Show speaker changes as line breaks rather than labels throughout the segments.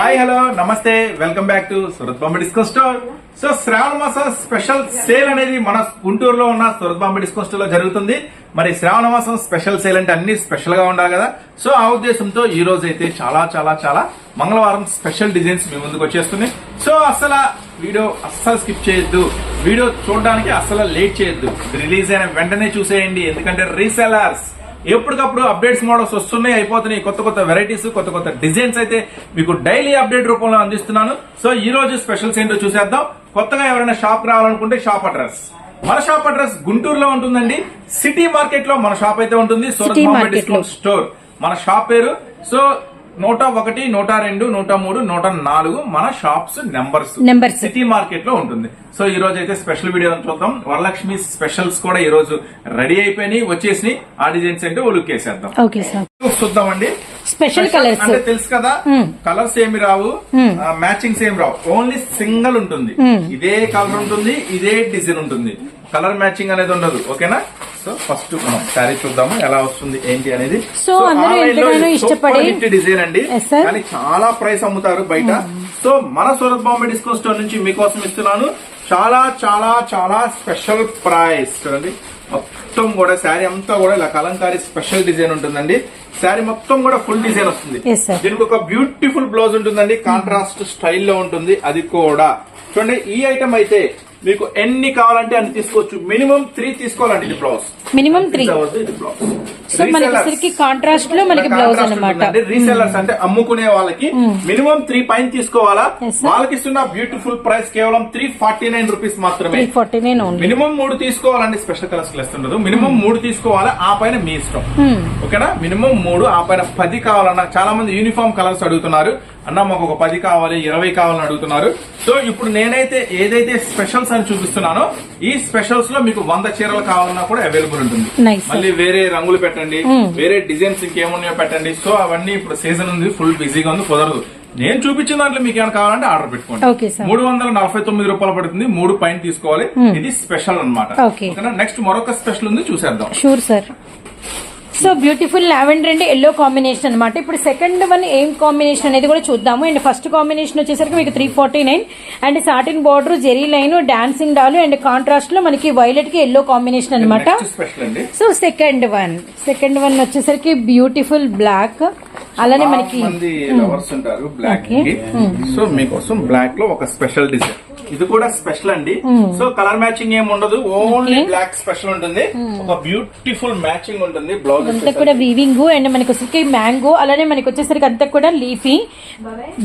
Hi hello నమస్తే welcome back to Surat Bombay disco store so శ్రావణ మాస special sale అనేది మన గుంటూరులో ఉన్న సూరత్ బాంబే డిస్కో స్టోర్లో జరుగుతుంది. మరి శ్రావణ మాసం స్పెషల్ సేల్ అంటే అన్ని స్పెషల్గా ఉండాలి కదా. సో ఆ ఉద్దేశంతో ఈ రోజు అయితే చాలా చాలా చాలా మంగళవారం స్పెషల్ డిజైన్స్ మీ ముందుకు వచ్చేస్తున్నాయి. సో అసలు వీడియో అస్సలు స్కిప్ చేయొద్దు. వీడియో చూడడానికి అస్సలు లేట్ చేయొద్దు. రిలీజ్ అయిన వెంటనే చూసేయండి. ఎందుకంటే రీసెలర్స్ ఎప్పటికప్పుడు అప్డేట్స్ మోడల్స్ వస్తున్నాయి అయిపోతున్నాయి. కొత్త కొత్త వెరైటీస్ కొత్త కొత్త డిజైన్స్ అయితే మీకు డైలీ అప్డేట్ రూపంలో అందిస్తున్నాను. సో ఈ రోజు స్పెషల్స్ ఏంటో చూసేద్దాం. కొత్తగా ఎవరైనా షాప్ రావాలనుకుంటే షాప్ అడ్రస్. మన షాప్ అడ్రస్ గుంటూరులో ఉంటుందండి. సిటీ మార్కెట్లో మన షాప్ అయితే ఉంటుంది. సూరత్. Discount store. మన షాప్ పేరు. సో నూట ఒకటి నూట రెండు నూట మూడు నూట నాలుగు మన షాప్స్ నెంబర్స్.
Numbers.
సిటీ మార్కెట్లో ఉంటుంది. సో ఈ రోజు అయితే స్పెషల్ వీడియో చూద్దాం. వరలక్ష్మి స్పెషల్స్ కూడా ఈ రోజు రెడీ అయిపోయినాయి వచ్చేసి ఆ డిజైన్స్ ఏంటో లుక్ వేసేద్దాం.
Okay sir.
చూద్దామండి.
స్పెషల్ కలర్స్
అంటే తెలుసు కదా
Hmm.
కలర్స్ ఏమి రావు మ్యాచింగ్స్ ఏమి రావు. ఓన్లీ సింగిల్ ఉంటుంది.
Hmm.
ఇదే కలర్ ఉంటుంది ఇదే డిజైన్ ఉంటుంది. కలర్ మ్యాచింగ్ అనేది ఉండదు ఓకేనా? సో ఫస్ట్ మనం శారీ చూద్దాము ఎలా వస్తుంది ఏంటి అనేది. ఇది
ఇష్టపడి-
డిజైన్ అండి. కానీ చాలా ప్రైస్ అమ్ముతారు బయట. సో మన సూరత్ బాంబే డిస్కో స్టోర్ నుంచి మీకోసం ఇస్తున్నాను. చాలా చాలా చాలా స్పెషల్ ప్రైస్. చూడండి. మొత్తం కూడా శారీ అంతా కూడా ఇలా కలంకారీ స్పెషల్ డిజైన్ ఉంటుందండి. శారీ మొత్తం కూడా ఫుల్ డిజైన్ వస్తుంది. దీనికి ఒక బ్యూటిఫుల్ బ్లౌజ్ ఉంటుందండి. కాంట్రాస్ట్ స్టైల్లో ఉంటుంది. అది కూడా. చూడండి ఈ ఐటమ్ అయితే మీకు ఎన్ని కావాలంటే అన్ని తీసుకోవచ్చు. మినిమం త్రీ తీసుకోవాలండి ఇది బ్లౌజ్.
Minimum three.
ఇది బ్లౌజ్.
సో మనకి కాంట్రాస్ట్లో మనకి బ్లౌజ్ అనమాట
రీసెల్లర్స్ అంటే అమ్ముకునే వాళ్ళకి మినిమం త్రీ పైన తీసుకోవాలా. వాళ్ళకి ఇస్తున్న బ్యూటిఫుల్ ప్రైస్ కేవలం త్రీ ఫార్టీ నైన్ రూపీస్ మాత్రమే.
త్రీ ఫార్టీ నైన్
మినిమం మూడు తీసుకోవాలండి. స్పెషల్ కలర్స్ ఇస్తుండదు మినిమం మూడు తీసుకోవాలా? ఆ పైన మీ ఇష్టం. ఓకేనా? మినిమం మూడు ఆ పైన పది కావాలన్నా. చాలా మంది యూనిఫామ్ కలర్స్ అడుగుతున్నారు. అన్న మాకు ఒక పది కావాలి ఇరవై కావాలని అడుగుతున్నారు. సో ఇప్పుడు నేనైతే ఏదైతే స్పెషల్స్ అని చూపిస్తున్నానో ఈ స్పెషల్స్లో మీకు వంద చీరలు కావాలన్నా కూడా అవైలబుల్ ఉంటుంది. మళ్ళీ వేరే రంగులు పెట్టండి వేరే డిజైన్స్ ఇంకేమున్నాయో పెట్టండి. సో అవన్నీ ఇప్పుడు సీజన్ ఉంది ఫుల్ బిజీగా ఉంది కుదరదు. నేను చూపించిన దాంట్లో మీకు ఏమైనా కావాలంటే ఆర్డర్ పెట్టుకోండి. మూడు వందల నలభై తొమ్మిది రూపాయలు పడుతుంది మూడు పైన తీసుకోవాలి. ఇది స్పెషల్. ఓకేనా? నెక్స్ట్ మరొక స్పెషల్ ఉంది చూసేద్దాం.
Sure sir so beautiful lavender and yellow combination అనమాట ఇప్పుడు సెకండ్ వన్ ఏం కాంబినేషన్ అనేది కూడా చూద్దాము. అండ్ ఫస్ట్ కాంబినేషన్ వచ్చేసరికి మీకు three forty nine and satin border zari line dancing doll and కాంట్రాస్ట్లో మనకి వైలెట్కి ఎల్లో కాంబినేషన్ అనమాట so second one second one వచ్చేసరికి బ్యూటిఫుల్ బ్లాక్. అలానే మనకి
మంది లవర్స్ ఉంటారు బ్లాక్
Okay.
కి. సో మీకోసం బ్లాక్లో ఒక స్పెషల్ డిజైన్ ఇది కూడా స్పెషల్ అండి. సో కలర్ మ్యాచింగ్ ఏమి ఉండదు ఓన్లీ. బ్లాక్ స్పెషల్ ఉంటుంది. ఒక బ్యూటిఫుల్ మ్యాచింగ్ ఉంటుంది బ్లౌజ్
అంతా కూడా వీవింగ్ అండ్ మనకి వచ్చేసరికి మ్యాంగో అలానే మనకి వచ్చేసరికి అంతా కూడా leafy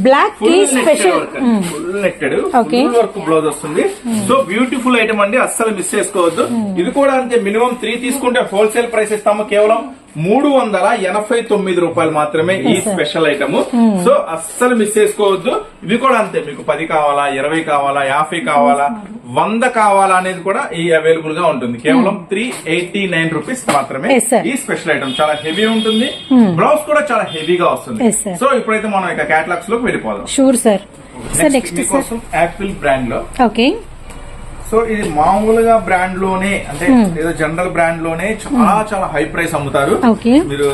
బ్లాక్కి
special
full. Full work blouse వస్తుంది. సో బ్యూటిఫుల్ ఐటమ్ అండి అస్సలు మిస్ చేసుకోవద్దు. ఇది కూడా అంతే మినిమం త్రీ తీసుకుంటే హోల్సేల్ ప్రైస్ ఇస్తాము కేవలం మూడు వందల ఎనభై తొమ్మిది రూపాయలు మాత్రమే ఈ. Special item. సో అస్సలు మిస్ చేసుకోవద్దు. ఇవి కూడా అంతే మీకు పది కావాలా ఇరవై కావాలా యాభై కావాలా వంద కావాలా అనేది కూడా ఈ అవైలబుల్గా ఉంటుంది. కేవలం త్రీ ఎయిటీ నైన్ రూపీస్ మాత్రమే. ఈ స్పెషల్ ఐటమ్. చాలా హెవీ ఉంటుంది. బ్లౌజ్ కూడా చాలా హెవీగా వస్తుంది. సో ఇప్పుడైతే మనం ఇక క్యాటలాగ్స్లోకి వెళ్ళిపోదాం.
Sure sir sir next
Apple బ్రాండ్లో
ఓకే
సో ఇది మామూలుగా బ్రాండ్లోనే అంటే ఏదో జనరల్ బ్రాండ్లోనే చాలా చాలా హై ప్రైస్ అమ్ముతారు. మీరు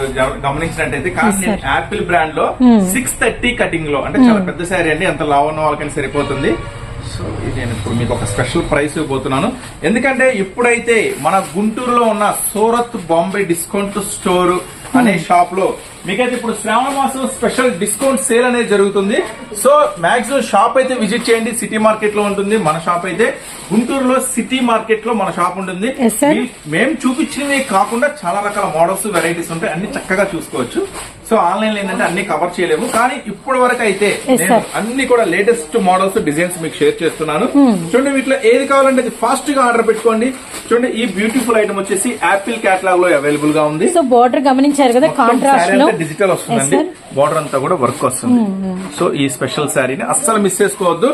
గమనించినట్టయితే కానీ నేను. యాపిల్ బ్రాండ్లో సిక్స్ థర్టీ కటింగ్లో అంటే చాలా పెద్ద శారీ అండి ఎంత లావు ఉన్న వాళ్ళకైనా సరిపోతుంది. సో ఇది నేను ఇప్పుడు మీకు ఒక స్పెషల్ ప్రైస్ ఇవ్వబోతున్నాను. ఎందుకంటే ఇప్పుడైతే మన గుంటూరులో ఉన్న సూరత్ బాంబే డిస్కౌంట్ స్టోర్ అనే షాప్లో మీకైతే ఇప్పుడు శ్రావణ మాసం స్పెషల్ డిస్కౌంట్ సేల్ అనేది జరుగుతుంది. సో మాక్సిమం షాప్ అయితే విజిట్ చేయండి. సిటీ మార్కెట్లో ఉంటుంది. మన షాప్ అయితే గుంటూరులో సిటీ మార్కెట్లో మన షాప్ ఉంటుంది. మేము చూపించినవి కాకుండా చాలా రకాల మోడల్స్ వెరైటీస్ ఉంటాయి. అన్ని చక్కగా చూసుకోవచ్చు. సో ఆన్లైన్లో ఏంటంటే అన్ని కవర్ చేయలేము. కానీ ఇప్పటి వరకు అయితే నేను. అన్ని కూడా లేటెస్ట్ మోడల్స్ డిజైన్స్ మీకు షేర్ చేస్తున్నాను. చూడండి వీటిలో ఏది కావాలంటే అది ఫాస్ట్గా ఆర్డర్ పెట్టుకోండి. చూడండి ఈ బ్యూటిఫుల్ ఐటమ్ వచ్చేసి యాపిల్ క్యాటలాగ్లో అవైలబుల్గా ఉంది.
సో బార్డర్ గమనించారు కదా కాంట్రాస్ట్లో?
డిజిటల్ వస్తుందండి. బార్డర్ అంతా కూడా వర్క్ వస్తుంది. సో ఈ స్పెషల్ శారీని అస్సలు మిస్ చేసుకోవద్దు.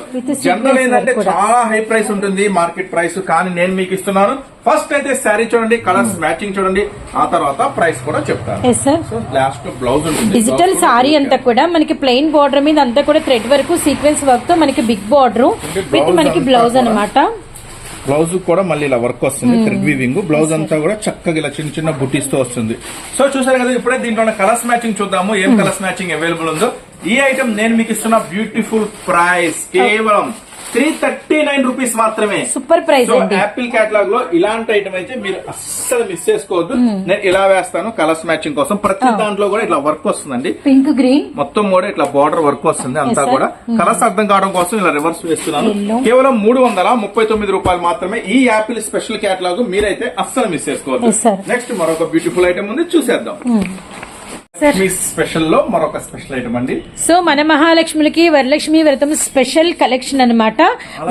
జనరల్ ఏంటంటే. చాలా హై ప్రైస్ ఉంటుంది మార్కెట్ ప్రైస్ కానీ నేను మీకు ఇస్తున్నాను. ఫస్ట్ అయితే శారీ చూడండి కలర్స్ మ్యాచింగ్ చూడండి ఆ తర్వాత ప్రైస్ కూడా చెప్తాను. So last blouse
digital sari అంతా కూడా మనకి ప్లెయిన్ బార్డర్ మీద అంతా కూడా థ్రెడ్ వరకు సీక్వెన్స్ వర్క్తో మనకి బిగ్ బార్డర్ విత్ మనకి బ్లౌజ్ అనమాట
బ్లౌజ్ కూడా మళ్ళీ ఇలా వర్క్ వస్తుంది థ్రెడ్ వీవింగ్ బ్లౌజ్ అంతా కూడా చక్కగా ఇలా చిన్న చిన్న బుటీస్తో వస్తుంది. సో చూసారు కదా ఇప్పుడే దీంట్లో కలర్స్ మ్యాచింగ్ చూద్దాము ఏం కలర్స్ మ్యాచింగ్ అవైలబుల్ ఉందో. ఈ ఐటమ్ నేను మీకు ఇస్తున్న బ్యూటిఫుల్ ప్రైస్. కేవలం త్రీ థర్టీ నైన్ రూపీస్ మాత్రమే.
సూపర్ ప్రైస్
యాపిల్ కేటలాగ్లో ఇలాంటి ఐటమ్ అయితే మీరు అస్సలు మిస్ చేసుకోవద్దు. నేను ఇలా వేస్తాను కలర్స్ మ్యాచింగ్ కోసం. ప్రతి దాంట్లో కూడా ఇట్లా వర్క్ వస్తుందండి.
పింక్ గ్రీన్
మొత్తం కూడా ఇట్లా బార్డర్ వర్క్ వస్తుంది అంతా. కూడా. కలర్స్ అర్థం కావడం కోసం ఇలా రివర్స్ వేస్తున్నాను. కేవలం మూడు వందల ముప్పై తొమ్మిది రూపాయలు మాత్రమే ఈ యాపిల్ స్పెషల్ కేటలాగ్ మీరైతే అస్సలు మిస్ చేసుకోవద్దు. నెక్స్ట్ మరొక బ్యూటిఫుల్ ఐటమ్ ఉంది చూసేద్దాం.
సార్
మీ స్పెషల్లో మరొక స్పెషల్ ఐటమ్ అండి.
సో మన మహాలక్ష్ములకి వరలక్ష్మి వ్రతం స్పెషల్ కలెక్షన్ అన్నమాట.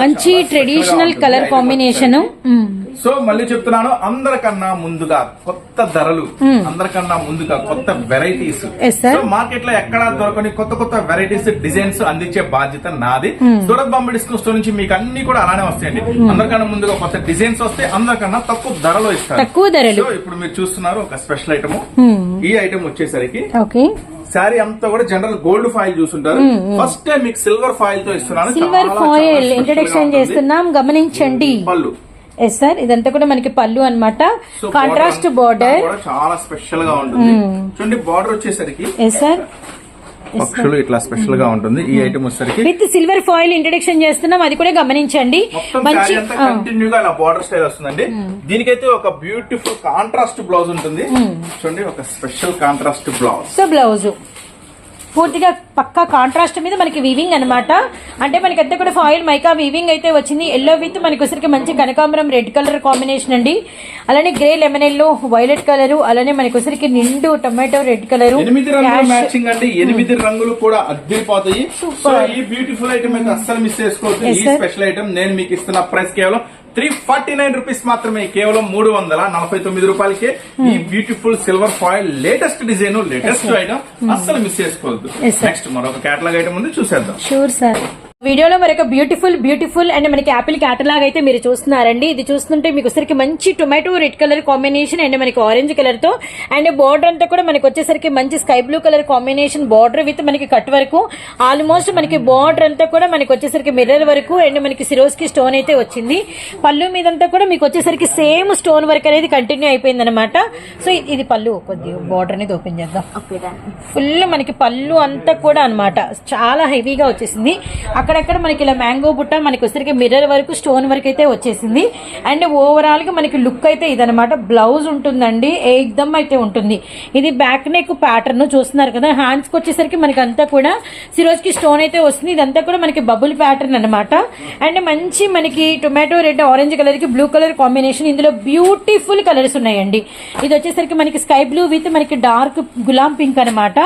మంచి ట్రెడిషనల్ కలర్. కాంబినేషన్
సో మళ్ళీ చెప్తున్నాను అందరికన్నా ముందుగా కొత్త ధరలు అందరికన్నా ముందుగా కొత్త వెరైటీస్
Hmm.
సో మార్కెట్లో ఎక్కడా దొరకని కొత్త కొత్త వెరైటీస్ డిజైన్స్ అందించే బాధ్యత నాది. సూరత్ బాంబే డిస్కౌంట్ స్టోర్ నుంచి మీకు అన్ని కూడా అలానే వస్తాయండి. అందరికన్నా ముందుగా కొత్త డిజైన్స్ వస్తే అందరికన్నా తక్కువ ధరలో ఇస్తారు.
తక్కువ ధరలు.
సో ఇప్పుడు మీరు చూస్తున్నారు ఒక స్పెషల్ ఐటమ్ ఈ ఐటమ్ వచ్చేసరికి
ఓకే
శారీ అంతా కూడా జనరల్ గోల్డ్ ఫాయిల్ చూస్తుంటారు ఫస్ట్ టైం మీకు సిల్వర్ ఫాయిల్తో ఇస్తున్నాను.
Silver foil introduction. చేస్తున్నాం గమనించండి.
పళ్ళు.
ఎస్ సార్ ఇదంతా కూడా మనకి పళ్ళు అన్నమాట.
సో
కాంట్రాస్ట్ బార్డర్
చాలా స్పెషల్గా ఉంటుంది. చూడండి బార్డర్ వచ్చేసరికి
ఎస్ సార్
పక్షులు ఇట్లా స్పెషల్గా ఉంటుంది. ఈ ఐటమ్ వచ్చేసరికి
విత్ సిల్వర్ ఫాయిల్ ఇంట్రడక్షన్ చేస్తున్నాం. అది కూడా గమనించండి. మంచి
శారీ అంతా కంటిన్యూ గా ఇలా బార్డర్ స్టైల్ వస్తుందండి. దీనికైతే ఒక బ్యూటిఫుల్ కాంట్రాస్ట్ బ్లౌజ్ ఉంటుంది. చూడండి ఒక special contrast blouse
so blouse పూర్తిగా పక్కా కాంట్రాస్ట్ మీద మనకి వీవింగ్ అన్నమాట. అంటే మనకి అంతా కూడా ఫాయిల్ మైకా వీవింగ్ అయితే వచ్చింది. ఎల్లో విత్ మనకి వచ్చరికి మంచి కనకాంబరం రెడ్ కలర్ కాంబినేషన్ అండి. అలానే grey lemon yellow violet colour అలానే మనకి వచ్చరికి నిండు టొమాటో రెడ్ కలర్
ఎనిమిది రంగులు మ్యాచింగ్ అండి. ఎనిమిది రంగులు కూడా అద్దరిపోతాయి. ఈ బ్యూటిఫుల్ ఐటమ్ అయితే అస్సలు మిస్ ఈ
sir.
స్పెషల్ ఐటమ్ నేను మీకు ఇస్తున్న ప్రైస్ కేవలం త్రీ ఫార్టీ నైన్ రూపీస్ మాత్రమే కేవలం మూడు వందల నలభై తొమ్మిది రూపాయలకే. ఈ beautiful silver foil latest design latest item అస్సలు మిస్ చేసుకోవద్దు. నెక్స్ట్ మరొక కేటలాగ్ ఐటమ్ ఉంది చూసేద్దాం.
షూర్ సార్ వీడియోలో మరొక బ్యూటిఫుల్ బ్యూటిఫుల్ అండ్ మనకి యాపిల్ క్యాటలాగ్ అయితే మీరు చూస్తున్నారండి. ఇది చూస్తుంటే మీకు వచ్చేసరికి మంచి tomato red colour combination and మనకి ఆరెంజ్ కలర్తో అండ్ బార్డర్ అంతా కూడా మనకి వచ్చేసరికి మంచి sky blue colour combination border with మనకి కట్ వరకు. ఆల్మోస్ట్ మనకి బార్డర్ అంతా కూడా మనకి వచ్చేసరికి మిర్రర్ వరకు అండ్ మనకి సిరోస్కి స్టోన్ అయితే వచ్చింది. పళ్ళు మీదంతా కూడా మీకు వచ్చేసరికి సేమ్ స్టోన్ వర్క్ అనేది కంటిన్యూ అయిపోయింది అనమాట సో ఇది- పళ్ళు కొద్దిగా బార్డర్ అనేది ఓపెన్ చేద్దాం. ఫుల్ మనకి పళ్ళు అంతా కూడా అన్నమాట. చాలా హెవీగా వచ్చేసింది. అక్కడక్కడ మనకి ఇలా మ్యాంగో బుట్ట మనకి వచ్చేసరికి మిర్రర్ వరకు స్టోన్ వరకు అయితే వచ్చేసింది. అండ్ ఓవరాల్గా మనకి లుక్ అయితే ఇదనమాట బ్లౌజ్ ఉంటుందండి. ఏదమ్ అయితే ఉంటుంది. ఇది బ్యాక్ నెక్ ప్యాటర్న్ చూస్తున్నారు కదా. హ్యాండ్స్కి వచ్చేసరికి మనకి అంతా కూడా సిరోజ్కి స్టోన్ అయితే వస్తుంది. ఇదంతా కూడా మనకి బబుల్ ప్యాటర్న్ అన్నమాట. అండ్ మంచి మనకి టొమాటో రెడ్ ఆరెంజ్ కలర్కి బ్లూ కలర్ కాంబినేషన్ ఇందులో బ్యూటిఫుల్ కలర్స్ ఉన్నాయండి. ఇది వచ్చేసరికి మనకి స్కై బ్లూ విత్ మనకి డార్క్ గులాం పింక్ అన్నమాట.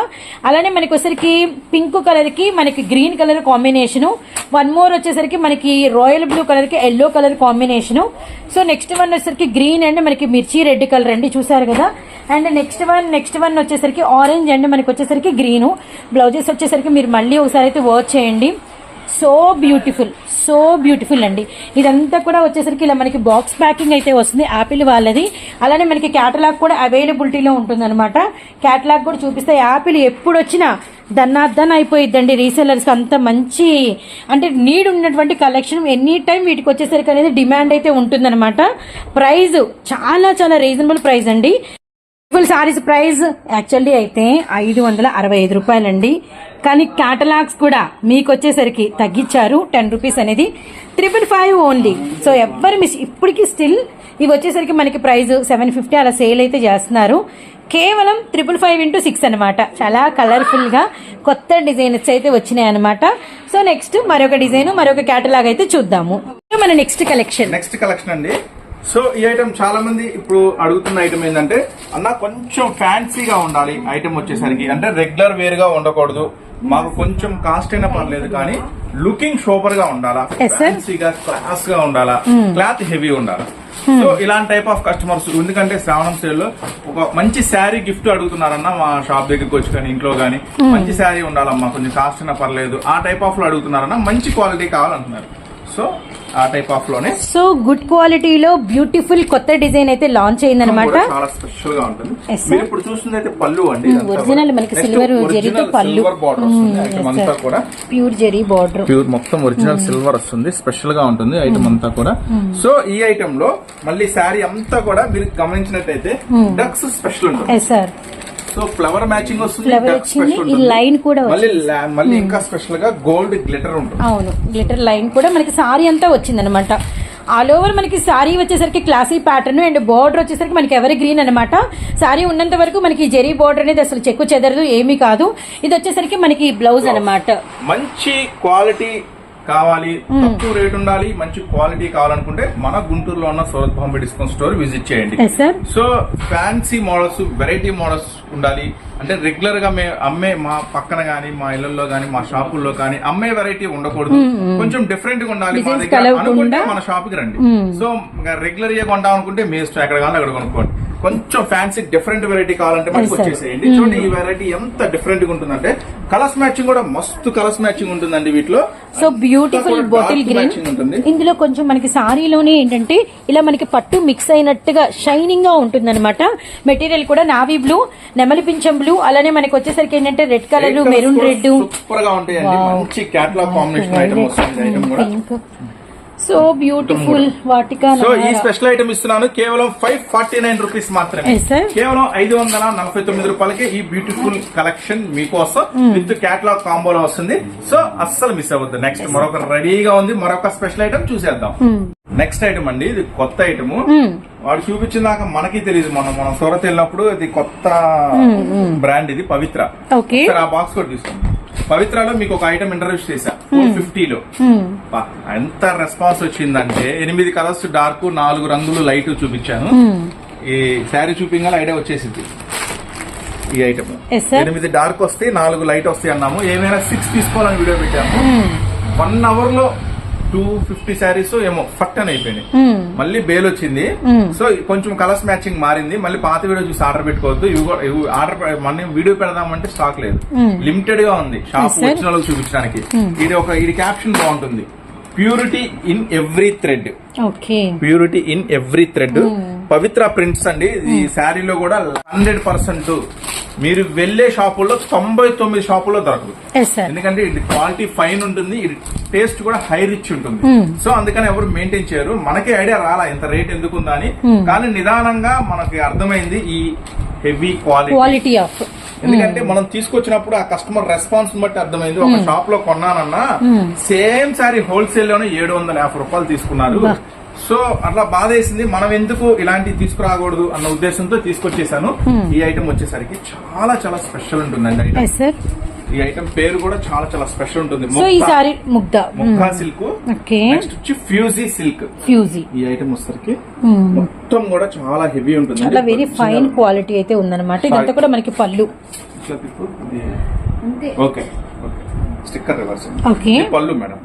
అలానే మనకి వచ్చేసరికి పింక్ కలర్కి మనకి green colour combination one more వచ్చేసరికి మనకి రాయల్ బ్లూ కలర్కి yellow colour combination so next one వచ్చేసరికి గ్రీన్ అండ్ మనకి మిర్చి రెడ్ కలర్ అండి చూసారు కదా. And next one next one వచ్చేసరికి ఆరెంజ్ అండ్ మనకి వచ్చేసరికి గ్రీన్ బ్లౌజెస్ వచ్చేసరికి మీరు మళ్ళీ ఒకసారి అయితే వర్క్ చేయండి. సో బ్యూటిఫుల్ సో బ్యూటిఫుల్ అండి. ఇదంతా కూడా వచ్చేసరికి ఇలా మనకి బాక్స్ ప్యాకింగ్ అయితే వస్తుంది. యాపిల్ వాళ్ళది. అలానే మనకి క్యాటలాగ్ కూడా అవైలబిలిటీలో ఉంటుందన్నమాట. క్యాటలాగ్ కూడా చూపిస్తే యాపిల్ ఎప్పుడు వచ్చినా దన్నాద్దన్ అయిపోయిద్దండి రీసెలర్స్కి అంత మంచి అంటే నీడ్ ఉన్నటువంటి కలెక్షన్ ఎనీ టైం వీటికి వచ్చేసరికి అనేది డిమాండ్ అయితే ఉంటుందన్నమాట. ప్రైజ్ చాలా చాలా రీజనబుల్ ప్రైస్ అండి. సింపుల్ సారీస్ ప్రైస్ యాక్చువల్లీ అయితే ఐదు వందల అరవై ఐదు రూపాయలండి. కానీ క్యాటలాగ్స్ కూడా మీకు వచ్చేసరికి తగ్గించారు. టెన్ రూపీస్ అనేది త్రిపుల్ ఫైవ్ ఓన్లీ సో ఎవ్వరు మిస్ ఇప్పటికి స్టిల్ ఇవి వచ్చేసరికి మనకి ప్రైస్ సెవెన్ ఫిఫ్టీ అలా సేల్ అయితే చేస్తున్నారు. కేవలం త్రిపుల్ ఫైవ్ ఇంటూ సిక్స్ అనమాట చాలా కలర్ఫుల్గా కొత్త డిజైన్స్ అయితే వచ్చినాయి అనమాట సో నెక్స్ట్ మరొక డిజైన్ మరొక క్యాటలాగ్ అయితే చూద్దాము. మన నెక్స్ట్ కలెక్షన్
నెక్స్ట్ కలెక్షన్ అండి. సో ఈ ఐటమ్ చాలా మంది ఇప్పుడు అడుగుతున్న ఐటమ్ ఏంటంటే అన్న కొంచెం ఫ్యాన్సీగా ఉండాలి. ఐటమ్ వచ్చేసరికి అంటే రెగ్యులర్ వేర్గా ఉండకూడదు. మాకు కొంచెం కాస్ట్ అయినా పర్లేదు కానీ లుకింగ్ సూపర్గా ఉండాలా. ఫ్యాన్సీగా క్లాస్గా ఉండాలా? క్లాత్ హెవీ ఉండాలా? సో ఇలాంటి టైప్ ఆఫ్ కస్టమర్స్ ఎందుకంటే శ్రావణం సేల్లో ఒక మంచి శారీ గిఫ్ట్ అడుగుతున్నారన్న మా షాప్ దగ్గరికి వచ్చి కానీ ఇంట్లో కానీ. మంచి శారీ ఉండాలమ్మా కొంచెం కాస్ట్ అయినా పర్లేదు. ఆ టైప్ ఆఫ్లో అడుగుతున్నారన్న మంచి క్వాలిటీ కావాలంటున్నారు. సో ఆ టైప్ ఆఫ్లోనే.
సో గుడ్ క్వాలిటీలో బ్యూటిఫుల్ కొత్త డిజైన్ అయితే లాంచ్ అయిందనమాట
కూడా చాలా స్పెషల్గా ఉంటుంది. మీరు ఇప్పుడు చూస్తుంది అయితే పళ్ళు అండి
ఒరిజినల్
కూడా.
మనకి సిల్వర్ జరీతో పళ్ళు.
వస్తుంది. అంతా కూడా.
ప్యూర్ జరీ బార్డర్
ప్యూర్ మొత్తం ఒరిజినల్ సిల్వర్ వస్తుంది. స్పెషల్గా ఉంటుంది ఐటమ్ అంతా కూడా. సో ఈ ఐటమ్లో మళ్ళీ శారీ అంతా కూడా మీరు గమనించినట్టయితే డక్స్ స్పెషల్ ఉంటుంది. సో ఫ్లవర్ మ్యాచింగ్ వస్తుంది
వచ్చింది, ఈ line కూడా
మళ్ళీ మళ్ళీ ఇంకా స్పెషల్గా గోల్డ్ గ్లిటర్ ఉంటుంది.
అవును గ్లిటర్ లైన్ కూడా మనకి సారీ అంతా వచ్చింది అనమాట ఆల్ ఓవర్ మనకి సారీ వచ్చేసరికి క్లాసీ ప్యాటర్న్ అండ్ బార్డర్ వచ్చేసరికి మనకి ఎవరి గ్రీన్ అనమాట సారీ ఉన్నంత వరకు మనకి జెరీ బార్డర్ అనేది అసలు చెక్కు చెదరదు ఏమీ కాదు. ఇది వచ్చేసరికి మనకి బ్లౌజ్ అనమాట
మంచి క్వాలిటీ కావాలి తక్కువ రేట్ ఉండాలి మంచి క్వాలిటీ కావాలనుకుంటే మన గుంటూరులో ఉన్న Surat Bombay discount store visit చేయండి. So fancy models variety models ఉండాలి. అంటే రెగ్యులర్గా మేము అమ్మే మా పక్కన గానీ మా ఇళ్ళలో గానీ మా షాపుల్లో కానీ అమ్మే వెరైటీ ఉండకూడదు. కొంచెం డిఫరెంట్గా ఉండాలి మా దగ్గర. అనుకుంటే మన షాప్కి రండి సో రెగ్యులర్గా కొంటాం అనుకుంటే మీ ఇష్టం ఎక్కడ కానీ అక్కడ కొనుక్కోండి. కొంచెం ఫ్యాన్సీ డిఫరెంట్ వెరైటీ కావాలంటే మనకి. వచ్చేసేయండి. చూడండి ఈ వెరైటీ ఎంత డిఫరెంట్గా ఉంటుందంటే కలర్స్ మ్యాచింగ్ కూడా మస్తు కలర్స్ మ్యాచింగ్ ఉంటుందండి వీటిలో.
సో బ్యూటిఫుల్ బాటిల్ గ్రీన్ ఇందులో కొంచెం మనకి సారీలోనే ఏంటంటే ఇలా మనకి పట్టు మిక్స్ అయినట్టుగా షైనింగ్గా ఉంటుంది అనమాట మెటీరియల్ కూడా నావీ బ్లూ నెమలి పింఛం బ్లూ అలానే మనకి వచ్చేసరికి ఏంటంటే రెడ్ కలర్ మెరూన్ రెడ్
సూపర్గా ఉంటాయండి. మంచి క్యాటలాగ్ కాంబినేషన్ ఐటమ్ వస్తుంది ఐటమ్ కూడా.
పింక్ సో బ్యూటిఫుల్ వాటికా
సో ఈ స్పెషల్ ఐటమ్ ఇస్తున్నాను. కేవలం ఫైవ్ ఫార్టీ నైన్ రూపీస్ మాత్రమే. కేవలం ఐదు వందల నలభై తొమ్మిది రూపాయలకి ఈ బ్యూటిఫుల్ కలెక్షన్ మీకోసం విత్ క్యాటలాగ్ కాంబోలో వస్తుంది. సో అస్సలు మిస్ అవ్వద్దు. నెక్స్ట్ మరొక రెడీగా ఉంది. మరొక స్పెషల్ ఐటమ్ చూసేద్దాం. నెక్స్ట్ ఐటమ్ అండి. ఇది కొత్త ఐటమ్ వాడు చూపించిన దాకా మనకి తెలియదు మనం మనం సూరత్ వెళ్ళినప్పుడు ఇది కొత్త బ్రాండ్ ఇది పవిత్ర. ఆ బాక్స్ కూడా తీసుకోండి. పవిత్రలో మీకు ఒక ఐటమ్ ఇంట్రడ్యూస్ చేశా. ఫోర్ ఫిఫ్టీలో బా, ఎంత రెస్పాన్స్ వచ్చిందంటే ఎనిమిది కలర్స్ డార్క్ నాలుగు రంగులు లైట్ చూపించాను. ఈ శారీ చూపించాలి ఐడియా వచ్చేసింది. ఈ ఐటమ్. ఎనిమిది డార్క్ వస్తే నాలుగు లైట్ వస్తాయి అన్నాము. ఏమైనా సిక్స్ తీసుకోవాలని వీడియో పెట్టాము. వన్ అవర్లో టూ ఫిఫ్టీ శారీస్ ఏమో ఫట్ అని అయిపోయినాయి మళ్ళీ బేల్ వచ్చింది. సో కొంచెం కలర్స్ మ్యాచింగ్ మారింది. మళ్ళీ పాత వీడియో చూసి ఆర్డర్ పెట్టుకోవద్దు. ఇవి కూడా- ఆర్డర్ మన వీడియో పెడదామంటే స్టాక్ లేదు. లిమిటెడ్గా ఉంది షాప్. వచ్చిన వాళ్ళకి చూపించడానికి. ఇది ఒక ఇది క్యాప్షన్ బాగుంటుంది. Purity in every thread
okay
purity in every thread Pavitra prints అండి. ఈ శారీలో కూడా హండ్రెడ్ పర్సెంట్ మీరు వెళ్ళే షాపుల్లో తొంభై తొమ్మిది షాపుల్లో దొరకదు. ఎందుకంటే ఇది క్వాలిటీ ఫైన్ ఉంటుంది ఇది టేస్ట్ కూడా హై రిచ్ ఉంటుంది. సో అందుకని ఎవరు మెయింటైన్ చేయరు. మనకి ఐడియా రాలా ఇంత రేట్ ఎందుకు ఉందా అని కానీ నిదానంగా మనకి అర్థమైంది ఈ హెవీ క్వాలిటీ
క్వాలిటీ ఆఫ్
ఎందుకంటే మనం తీసుకొచ్చినప్పుడు ఆ కస్టమర్ రెస్పాన్స్ బట్టి అర్థమైంది. ఒక షాప్లో కొన్నానన్నా సేమ్ సారీ హోల్సేల్లోనే ఏడు వందల యాభై రూపాయలు తీసుకున్నారు. సో అట్లా బాధ వేసింది మనం ఎందుకు ఇలాంటివి తీసుకురాకూడదు అన్న ఉద్దేశంతో తీసుకొచ్చేసాను. ఈ ఐటమ్ వచ్చేసరికి చాలా చాలా స్పెషల్ ఉంటుందండి ఈ ఐటమ్ పేరు కూడా చాలా చాలా స్పెషల్ ఉంటుంది.
So Mugdha.
Silk
okay
next వచ్చి ఫ్యూజీ సిల్క్
ఫ్యూజీ
ఈ ఐటమ్ వచ్చేసరికి మొత్తం కూడా చాలా హెవీ ఉంటుంది
చాలా వెరీ ఫైన్ క్వాలిటీ అయితే ఉందన్నమాట. ఇదంతా కూడా మనకి పళ్ళు.
ఓకే స్టిక్కర్ రివర్స్
ఓకే
పళ్ళు మేడం.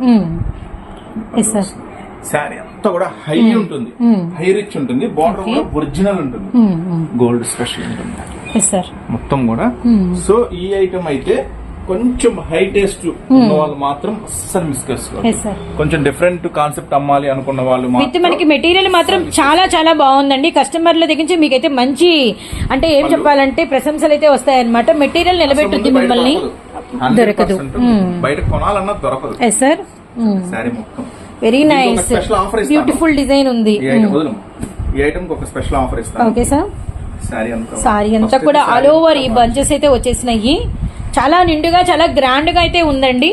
ఎస్ సార్
శారీ అంతా కూడా హై ఉంటుంది. హై రిచ్ ఉంటుంది. బార్డర్. కూడా ఒరిజినల్ ఉంటుంది. గోల్డ్ స్పెషల్ ఉంటుంది.
సార్
మొత్తం కూడా. సో ఈ ఐటమ్ అయితే కొంచెం హై టేస్ట్ ఉన్న వాళ్ళు మాత్రం అస్సలు మిస్ చేసుకోవాలి
సార్
కొంచెం డిఫరెంట్ కాన్సెప్ట్ అమ్మాలి అనుకున్న వాళ్ళు
విత్
మాత్రం
మనకి మెటీరియల్ మాత్రం చాలా చాలా బాగుందండి. కస్టమర్ల దగ్గర నుంచి మీకైతే మంచి అంటే ఏం చెప్పాలంటే ప్రశంసలు అయితే వస్తాయన్నమాట. మెటీరియల్ నిలబెట్టుద్ది మిమ్మల్ని.
దొరకదు.
దొరకదు.
100% బయట కొనాలన్నా దొరకదు.
ఎస్ సార్
శారీ మొత్తం.
Very nice. బ్యూటిఫుల్ డిజైన్ ఉంది.
ఈ ఐటమ్ వదలం. ఈ ఐటమ్ ఒక స్పెషల్ ఆఫర్ ఇస్తాను.
ఓకే సార్ సారీ అంతా కూడా. ఆల్ ఓవర్ ఈ బంచెస్ అయితే వచ్చేసినాయి. చాలా నిండుగా చాలా గ్రాండ్గా అయితే ఉందండి.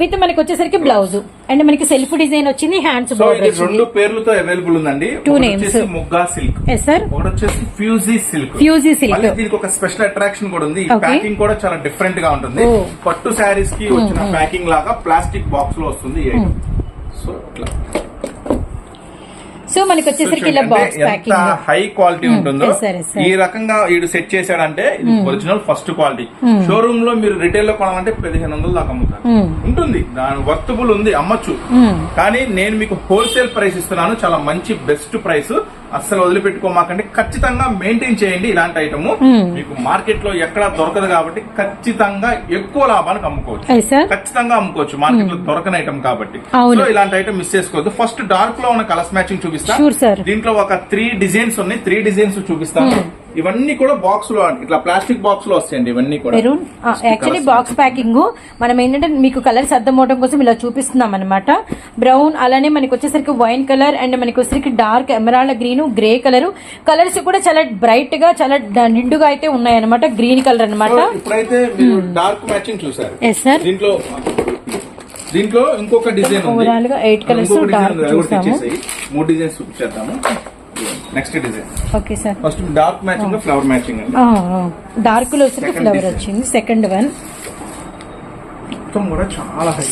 విత్ మనకి వచ్చేసరికి బ్లౌజ్ అండ్ మనకి సెల్ఫ్ డిజైన్ వచ్చింది హ్యాండ్స్
రెండు పేర్లతో అవైలబుల్ ఉందండి.
Names.
వచ్చేసి ముగ్గా సిల్క్
సార్
ఒకటి వచ్చేసి ఫ్యూజీ సిల్క్
silk.
మళ్ళీ దీనికి ఒక స్పెషల్ అట్రాక్షన్ కూడా ఉంది. ప్యాకింగ్ కూడా చాలా డిఫరెంట్గా ఉంటుంది.
Oh.
పట్టు శారీస్కి వచ్చిన ప్యాకింగ్ లాగా ప్లాస్టిక్ బాక్స్లో వస్తుంది సో అట్లా
సో మనకి వచ్చేసరికి ఇలా బాక్స్ ప్యాకింగ్
హై క్వాలిటీ ఉంటుందో. ఈ రకంగా వీడు సెట్ చేశాడంటే ఇది ఒరిజినల్ ఫస్ట్ క్వాలిటీ షోరూమ్లో మీరు రిటైల్లో కొనాలంటే పదిహేను వందలు దాకా అమ్ముతారు. ఉంటుంది. దాని వర్తబుల్ ఉంది అమ్మచ్చు. కానీ నేను మీకు హోల్సేల్ ప్రైస్ ఇస్తున్నాను చాలా మంచి బెస్ట్ ప్రైస్ అస్సలు వదిలిపెట్టుకోమాకండి. ఖచ్చితంగా మెయింటైన్ చేయండి ఇలాంటి ఐటమ్ మీకు మార్కెట్లో ఎక్కడా దొరకదు కాబట్టి ఖచ్చితంగా ఎక్కువ లాభానికి అమ్ముకోవచ్చు. ఖచ్చితంగా అమ్ముకోవచ్చు. మార్కెట్లో దొరకని ఐటమ్ కాబట్టి. సో ఇలాంటి ఐటమ్ మిస్ చేసుకోవద్దు. ఫస్ట్ డార్క్లో ఉన్న కలర్స్ మ్యాచింగ్ చూపిస్తా
Sir.
దీంట్లో ఒక త్రీ డిజైన్స్ ఉన్నాయి. త్రీ డిజైన్స్ చూపిస్తాను. ఇవన్నీ కూడా బాక్స్లో ఇట్లా ప్లాస్టిక్ బాక్స్లో వస్తాయండి ఇవన్నీ కూడా.
యాక్చువల్లీ బాక్స్ ప్యాకింగ్ మనం ఏంటంటే మీకు కలర్స్ అర్థం అవడం కోసం ఇలా చూపిస్తున్నాం అనమాట బ్రౌన్ అలానే మనకి వచ్చేసరికి వైన్ కలర్ అండ్ మనకి వచ్చేసరికి dark emerald green grey colour colours కూడా చాలా బ్రైట్గా చాలా నిండుగా అయితే ఉన్నాయి అనమాట గ్రీన్ కలర్ అనమాట
ఇప్పుడైతే డార్క్ మ్యాచింగ్ చూసారు.
ఎస్ సార్
దీంట్లో దీంట్లో ఇంకొక
డిజైన్గా.
తెచ్చేసేయి. మూడు designs చూపించేద్దాము next design.
Okay sir
first dark matching flower matching అండి.
డార్క్లో
Second
ఫ్లవర్. వచ్చింది. Second one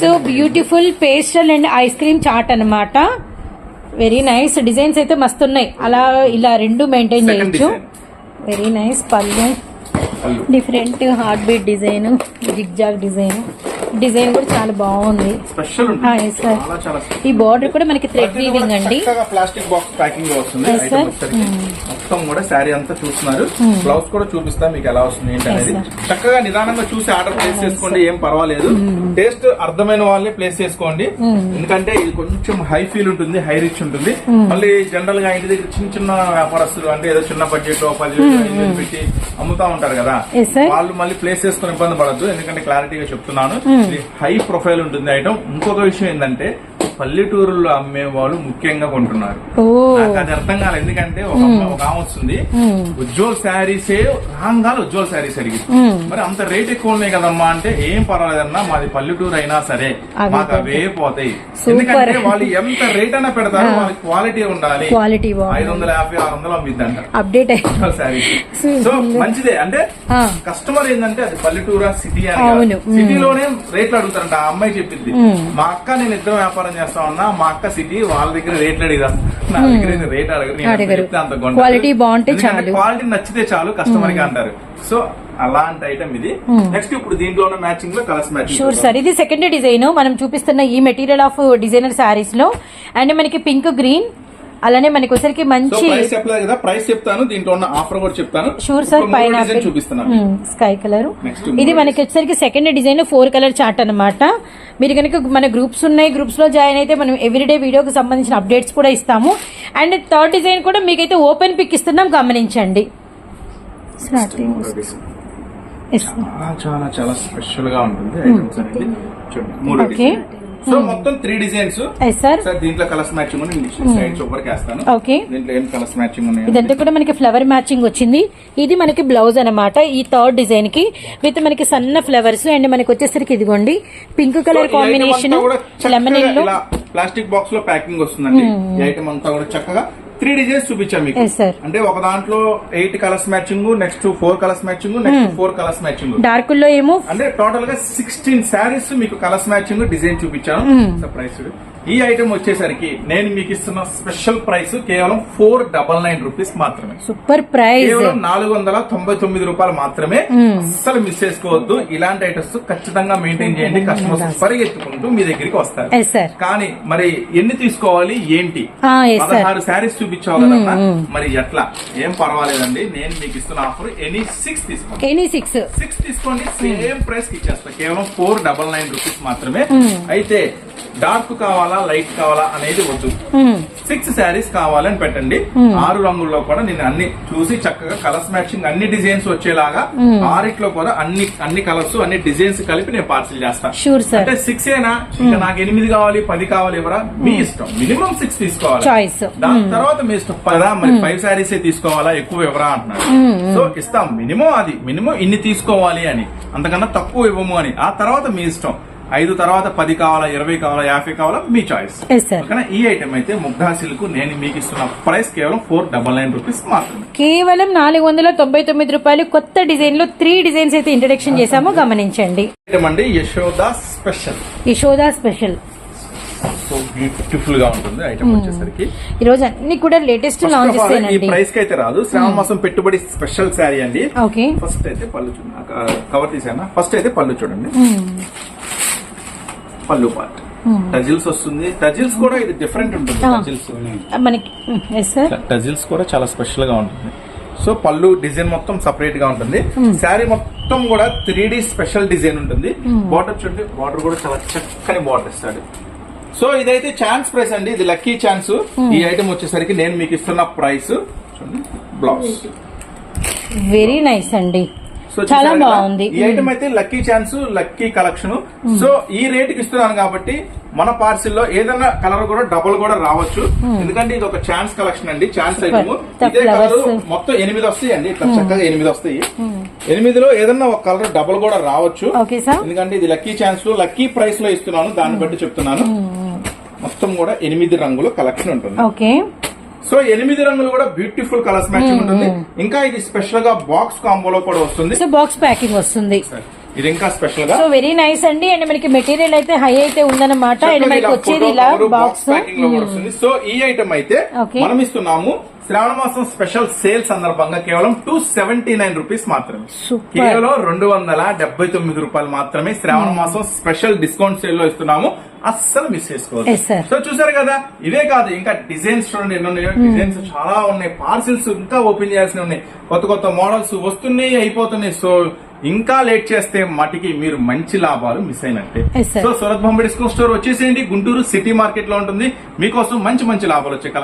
so beautiful pastel and ice cream chart అన్నమాట. వెరీ నైస్ డిజైన్స్ అయితే మస్తు ఉన్నాయి. అలా ఇలా రెండు మెయింటైన్ చేయొచ్చు. వెరీ నైస్ పళ్ళు. Different heart beat design zig zag design design కూడా చాలా బాగుంది.
Special
Ah. ఈ బార్డర్ కూడా మనకి థ్రెడ్ వీవింగ్ అండి.
ప్లాస్టిక్ బాక్స్ ప్యాకింగ్లో వస్తుంది. మొత్తం కూడా శారీ అంతా చూస్తున్నారు. బ్లౌజ్ కూడా చూపిస్తా మీకు ఎలా వస్తుంది ఏంటి అనేది. చక్కగా నిదానంగా చూసి ఆర్డర్ ప్లేస్ చేసుకోండి ఏం పర్వాలేదు. టేస్ట్ అర్థమైన వాళ్ళే ప్లేస్ చేసుకోండి. ఎందుకంటే ఇది కొంచెం హై ఫీల్ ఉంటుంది హై రిచ్ ఉంటుంది. మళ్ళీ జనరల్గా ఇంటి దగ్గర చిన్న చిన్న వ్యాపారస్తులు అంటే ఏదో చిన్న బడ్జెట్ పది పెట్టి అమ్ముతా ఉంటారు కదా.
Sir.
వాళ్ళు మళ్ళీ ప్లేస్ చేసుకుని ఇబ్బంది పడద్దు. ఎందుకంటే క్లారిటీగా చెప్తున్నాను. హై ప్రొఫైల్ ఉంటుంది ఐటమ్ ఇంకొక విషయం ఏంటంటే పల్లెటూరులో అమ్మే వాళ్ళు ముఖ్యంగా కొంటున్నారు. నాకు అది అర్థం కాలేదు. ఎందుకంటే ఒక ఆమె వస్తుంది. ఉజ్వల్ శారీసే రాగానే ఉజ్వల్ శారీస్ అడిగింది. మరి అంత రేట్ ఎక్కువ ఉన్నాయి కదమ్మా అంటే ఏం పర్వాలేదన్నా మాది పల్లెటూరు అయినా సరే మాకు అవే పోతాయి. ఎందుకంటే వాళ్ళు ఎంత రేట్ అయినా పెడతారు వాళ్ళకి క్వాలిటీ ఉండాలి.
క్వాలిటీ
ఐదు వందల యాభై ఆరు వందలు అమ్మిద్దంట.
అప్డేట్ అయ్యి.
ఉజ్వల్ శారీస్. సో మంచిదే. అంటే. కస్టమర్ ఏంటంటే అది పల్లెటూరా సిటీ అని. సిటీలోనే రేట్లు అడుగుతారంట. ఆ అమ్మాయి చెప్పింది. మా అక్క నేను ఇద్దరం వ్యాపారం చేస్తా ఉన్నా మా అక్క సిటీ వాళ్ళ దగ్గర రేట్లు అడిగా నా దగ్గర రేట్ అడగరు. అంత.
Quality బాగుంటే చాలు.
క్వాలిటీ నచ్చితే చాలు కస్టమర్కి అంటారు. సో అలాంటి ఐటమ్ ఇది. నెక్స్ట్ ఇప్పుడు దీంట్లోనే మ్యాచింగ్లో కలర్స్ మ్యాచింగ్
షూర్ సార్ ఇది సెకండ్ డిజైన్ మనం చూపిస్తున్న ఈ మెటీరియల్ ఆఫ్ డిజైనర్ శారీస్లో. అండ్ మనకి పింక్ గ్రీన్ అలానే మనకి
సో
మంచి
ప్రైస్ చెప్పలేదు కదా ప్రైస్ చెప్తాను దీంట్లో ఉన్న ఆఫర్ కూడా చెప్తాను.
షూర్ సార్ పైన
డిజైన్ చూపిస్తున్నాను.
స్కై కలర్ ఇది మనకి వచ్చేసరికి second design four colour chart అన్నమాట. మీరు కనుక మన గ్రూప్స్ ఉన్నాయి గ్రూప్స్లో జాయిన్ అయితే మనం ఎవ్రీడే వీడియోకి సంబంధించిన అప్డేట్స్ కూడా ఇస్తాము. అండ్ థర్డ్ డిజైన్ కూడా మీకైతే ఓపెన్ పిక్ ఇస్తున్నాం గమనించండి.
చాలా చాలా స్పెషల్గా ఉంటుంది ఐటమ్స్ సో మొత్తం త్రీ డిజైన్స్
సార్
దీంట్లో కలర్స్ మ్యాచింగ్ ఉంది సైడ్ సూపర్ వేస్తాను.
ఓకే
దీంట్లో ఏం కలర్స్ మ్యాచింగ్ ఉన్నాయి
ఇదంతా కూడా మనకి ఫ్లవర్ మ్యాచింగ్ వచ్చింది. ఇది మనకి బ్లౌజ్ అన్నమాట. ఈ థర్డ్ డిజైన్కి విత్ మనకి సన్న ఫ్లవర్స్ అండ్ మనకి వచ్చేసరికి ఇదిగోండి pink colour combination lemon
plastic బాక్స్లో. ప్యాకింగ్ వస్తుందండి. ఐటమ్ అంతా కూడా చక్కగా త్రీ డిజైన్స్ చూపించాం మీకు. అంటే ఒక దాంట్లో eight colours matching next four colours matching next four colours matching.
డార్క్లో ఏమో
అంటే టోటల్గా సిక్స్టీన్ శారీస్ మీకు కలర్స్ మ్యాచింగ్ డిజైన్ చూపించాను. ప్రైస్ ఈ ఐటమ్ వచ్చేసరికి నేను మీకు ఇస్తున్న స్పెషల్ ప్రైస్ కేవలం ఫోర్ డబల్ నైన్ రూపీస్ మాత్రమే.
సూపర్ ప్రైస్
కేవలం నాలుగు వందల తొంభై తొమ్మిది రూపాయలు మాత్రమే. అస్సలు మిస్ చేసుకోవద్దు. ఇలాంటి ఐటమ్స్ ఖచ్చితంగా మెయింటైన్ చేయండి. కస్టమర్స్ పరిగెత్తుకుంటూ మీ దగ్గరికి వస్తారు. కానీ మరి ఎన్ని తీసుకోవాలి? ఏంటి?
సార్
పదహారు శారీస్ చూపించావు కదమ్మా మరి ఎట్లా? ఏం పర్వాలేదండి. నేను మీకు ఇస్తున్న ఆఫర్ ఎనీ సిక్స్ తీసుకోండి.
ఎనీ సిక్స్
సిక్స్ తీసుకోండి. సేమ్ ప్రైస్కి ఇచ్చేస్తా. కేవలం ఫోర్ డబల్ నైన్ రూపీస్ మాత్రమే. అయితే డార్క్ కావాలా లైట్ కావాలా అనేది వద్దు. సిక్స్ శారీస్ కావాలని పెట్టండి. ఆరు రంగుల్లో కూడా నేను అన్ని చూసి చక్కగా కలర్స్ మ్యాచింగ్ అన్ని డిజైన్స్ వచ్చేలాగా ఆరిట్లో కూడా అన్ని అన్ని కలర్స్ అన్ని డిజైన్స్ కలిపి నేను పార్సిల్ చేస్తాను అంటే సిక్స్ ఏనా? ఇంకా నాకు ఎనిమిది కావాలి పది కావాలి ఎవరా? మీ ఇష్టం. మినిమం సిక్స్ తీసుకోవాలి. దాని తర్వాత మీ ఇష్టం. పదా మరి ఫైవ్ శారీసే తీసుకోవాలా? ఎక్కువ ఎవరా అంటున్నారు. సో ఇస్తాం. మినిమం అది. మినిమం ఇన్ని తీసుకోవాలి అని. అంతకన్నా తక్కువ ఇవ్వము అని. ఆ తర్వాత మీ ఇష్టం. ఐదు తర్వాత పది కావాలా ఇరవై కావాలా యాభై కావాలా మీ చాయిస్ ఓకేనా? ఈ ఐటమ్ అయితే ముగ్ధా సిల్క్ నేను మీకు ఇస్తున్న ప్రైస్ కేవలం ఫోర్ డబల్ నైన్ రూపీస్ మాత్రమే.
కేవలం నాలుగు వందల తొంభై తొమ్మిది రూపాయలు కొత్త డిజైన్లో త్రీ డిజైన్స్ అయితే ఇంట్రడక్షన్ చేశామో. గమనించండి.
ఐటమ్ అండి Yashoda special
Yashoda special
so బ్యూటిఫుల్గా ఉంటుంది ఐటమ్ వచ్చేసరికి.
ఈ రోజు అన్ని కూడా లేటెస్ట్ లాంచ్
ఈ
చేసానండి
ప్రైస్కి అయితే రాదు. శ్రావణ మాసం పెట్టుబడి స్పెషల్ శారీ అండి.
ఓకే
ఫస్ట్ అయితే పళ్ళు చూడండి కవర్ తీసానా ఫస్ట్ అయితే పళ్ళు చూడండి. పళ్ళు పార్ట్ టజిల్స్ వస్తుంది. టజిల్స్ కూడా ఇది డిఫరెంట్ ఉంటుంది
Ah.
టజిల్స్
మనకి ఎస్ సార్
టజిల్స్ కూడా చాలా స్పెషల్గా ఉంటుంది. సో పళ్ళు డిజైన్ మొత్తం సపరేట్గా ఉంటుంది. శారీ మొత్తం కూడా త్రీ డి స్పెషల్ డిజైన్ ఉంటుంది. బార్డర్ చూడండి బార్డర్ కూడా చాలా చక్కని బార్డర్ ఇస్తాడు. సో ఇదైతే ఛాన్స్ ప్రైస్ అండి. ఇది లక్కీ ఛాన్స్ ఈ ఐటమ్ వచ్చేసరికి నేను మీకు ఇస్తున్న ప్రైస్ చూడండి బ్లౌజ్
వెరీ నైస్ అండి.
సో
చాలా? బాగుంది.
ఈ ఐటమ్ అయితే lucky chance lucky collection so ఈ రేట్కి ఇస్తున్నాను కాబట్టి మన పార్సిల్లో ఏదైనా కలర్ కూడా డబుల్ కూడా రావచ్చు. ఎందుకంటే ఇది ఒక ఛాన్స్ కలెక్షన్ అండి ఛాన్స్ ఐటమ్ ఇదే కలర్. మొత్తం ఎనిమిది వస్తాయి అండి ఇట్లా చక్కగా ఎనిమిది వస్తాయి. ఎనిమిదిలో ఏదన్నా ఒక కలర్ డబుల్ కూడా రావచ్చు. ఎందుకంటే ఇది లక్కీ ఛాన్స్ లక్కీ ప్రైస్లో ఇస్తున్నాను దాన్ని బట్టి చెప్తున్నాను. మొత్తం కూడా ఎనిమిది రంగుల కలెక్షన్ ఉంటుంది.
ఓకే
సో ఎనిమిది రంగులు కూడా బ్యూటిఫుల్ కలర్స్ మ్యాచింగ్ ఉంటుంది. ఇంకా ఇది స్పెషల్గా బాక్స్ కాంబోలో కూడా వస్తుంది.
సో బాక్స్ ప్యాకింగ్ వస్తుంది.
ఇది ఇంకా స్పెషల్గా.
సో వెరీ నైస్ అండి. అండ్ మనకి మెటీరియల్ అయితే హై అయితే ఉందన్నమాట. అండ్ మనకి వచ్చేది ఇలా బాక్స్
ప్యాకింగ్లో వస్తుంది. సో ఈ ఐటమ్ అయితే. మనం ఇస్తున్నాము శ్రావణ మాసం స్పెషల్ సేల్ సందర్భంగా కేవలం టూ సెవెంటీ నైన్ రూపీస్ మాత్రమే కేవలం రెండు వందల డెబ్బై తొమ్మిది రూపాయలు మాత్రమే శ్రావణ మాసం స్పెషల్ డిస్కౌంట్ సేల్లో ఇస్తున్నాము. అస్సలు మిస్
sir.
సో చూసారు కదా ఇవే కాదు ఇంకా డిజైన్స్ చూడండి ఎన్నో ఉన్నాయో. డిజైన్స్ చాలా ఉన్నాయి. పార్సిల్స్ ఇంకా ఓపెన్ చేయాల్సి ఉన్నాయి. కొత్త కొత్త మోడల్స్ వస్తున్నాయి అయిపోతున్నాయి. సో ఇంకా లేట్ చేస్తే మటికి మీరు మంచి లాభాలు మిస్ అయినట్టే. సో సూరత్ బొమ్మ డిస్కౌంట్ స్టోర్ వచ్చేసేయండి. గుంటూరు సిటీ మార్కెట్లో ఉంటుంది. మీకోసం మంచి మంచి లాభాలు వచ్చే